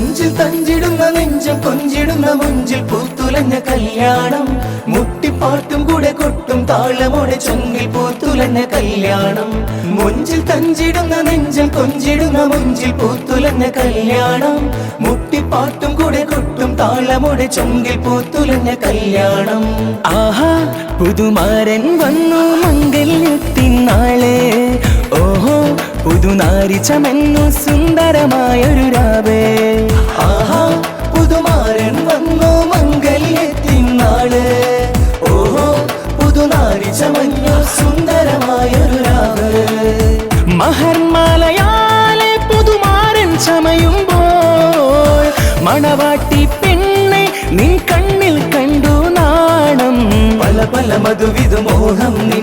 മുഞ്ചിൽ തഞ്ചിടുന്ന നെഞ്ചം കൊഞ്ചിടുന്ന മുഞ്ചിൽ പൂത്തുലഞ്ഞ കല്യാണം. മുട്ടിപ്പാട്ടും കൂടെ കൊട്ടും താളമോടെ ചൊങ്കിൽ പൂത്തുലഞ്ഞ കല്യാണം. മുഞ്ചിൽ തഞ്ചിടുന്ന നെഞ്ചം കൊഞ്ചിടുന്ന മുഞ്ചിൽ പൂത്തുലഞ്ഞ കല്യാണം. മുട്ടിപ്പാട്ടും കൂടെ കൊട്ടും താളമോടെ ചൊങ്കിൽ പൂത്തുലഞ്ഞ കല്യാണം. ആഹാ പുതുമാരൻ വന്നു മംഗല്യത്തിനാളെ ഓഹോ പുതുനാരി ചമന്നു സുന്ദരമായൊരു രാവേ. ആഹാ പുതുമാരൻ വന്നു മംഗല്യത്തിനാൾ ഓഹോ പുതുനാരി ചമഞ്ഞു സുന്ദരമായൊരു രാവ്. മഹർമാലയാലെ പുതുമാരൻ ചമയുമ്പോൾ മണവാട്ടി പെണ്ണെ നിൻ കണ്ണിൽ കണ്ടു നാണം. പല പല മധുവിധു മോഹം നിന്നിൽ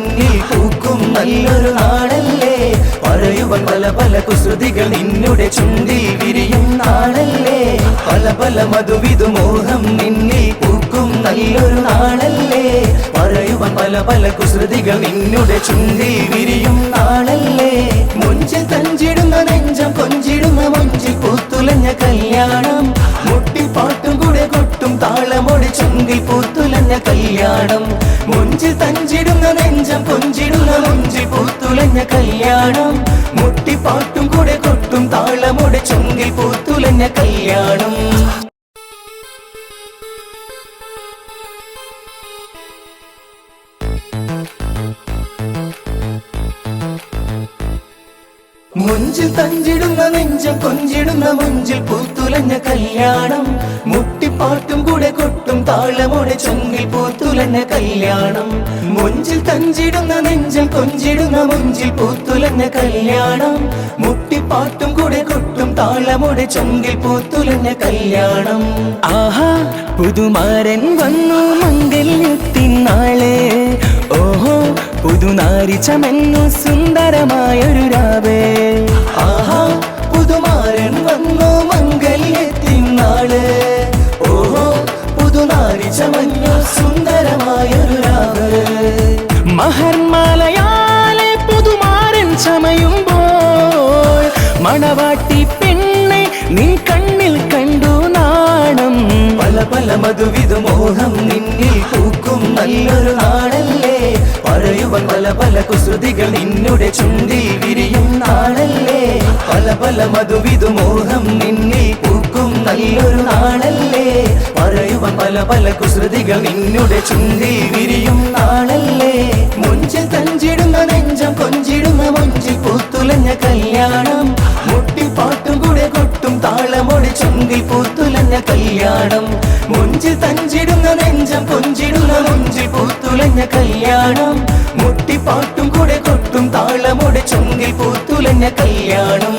പല മോഹം നിന്നിൽ പൂക്കും നല്ലൊരു നാളല്ലേ? പറയുവൻ പല പല കുസൃതികൾ നിന്നുടെ ചുണ്ടിൽ വിരിയും നാളല്ലേ? മുഞ്ചിൽ തഞ്ചിടുന്ന നെഞ്ചം കൊഞ്ചിടുന്ന മുഞ്ചിൽ പൂത്തുലഞ്ഞ കല്യാണം. മുട്ടിപ്പാട്ടും കൂടെ കൊട്ടും താളമൊടി ചുണ്ടിൽ പൂത്തുലഞ്ഞ കല്യാണം. മുഞ്ചിൽ തഞ്ചിടുന്ന നെഞ്ചം കൊഞ്ചിടുന്ന മുഞ്ചിൽ പൂത്തുലഞ്ഞ കല്യാണം. മുട്ടിപ്പാട്ടും കൂടെ കൊട്ടും താളമൊടി ചുങ്കിൽ പൂത്തുലഞ്ഞ കല്യാണം. മുഞ്ചിൽ തഞ്ചിടുന്ന നെഞ്ചിൽ കൊഞ്ചിടുന്ന മുഞ്ചിൽ പൂത്തുലഞ്ഞ കല്യാണം. മുട്ടിപ്പാട്ടും കൂടെ കൊട്ടും താളമോടെ ചൊങ്കിൽ പൂത്തുലഞ്ഞ കല്യാണം. മുഞ്ചിൽ തഞ്ചിടുന്ന നെഞ്ചിൽ കൊഞ്ചിടുന്ന മുഞ്ചിൽ പൂത്തുലഞ്ഞ കല്യാണം. മുട്ടിപ്പാട്ടും കൂടെ കൊട്ടും താളമോടെ ചുങ്കിൽ പൂത്തുലഞ്ഞ കല്യാണം. ആഹാ പുതുമാരൻ വന്നു മംഗല്യത്തിനാളെ ഓഹോ പുതുനാരി ചമന്നു സുന്ദരമായൊരു മധുവിധു മോഹം നിന്നിൽ പൂക്കും നല്ലൊരു നാളല്ലേ? പറയുവൻ പല പല കുസൃതികൾ നിന്നുടെ ചുണ്ടിൽ വിരിയും നാളല്ലേ? പല പല മധുവിധ മോഹം നിന്നിൽ പൂക്കും നല്ലൊരു നാളല്ലേ? പറയുവൻ പല പല കുസൃതികൾ നിന്നുടെ ചുണ്ടിൽ വിരിയും നാളല്ലേ? മുഞ്ചിൽ തഞ്ചിടുന്ന നെഞ്ചം കൊഞ്ചിടുന്ന മുഞ്ചിൽ പൂത്തുലഞ്ഞ കല്യാണം. മുട്ടിപ്പാട്ടും കൂടെ കൊട്ടും താളമൊടി ചുണ്ടിൽ പൂത്തുലഞ്ഞ കല്യാണം. മുഞ്ചിൽ തഞ്ചിടുന്ന നെഞ്ചം കൊഞ്ചിടുന്ന മുഞ്ചിൽ പൂത്തുലഞ്ഞ കല്യാണം. മുട്ടിപ്പാട്ടും കൂടെ കൊട്ടും താളമുടെ ചുങ്കിൽ പൂത്തുലഞ്ഞ കല്യാണം.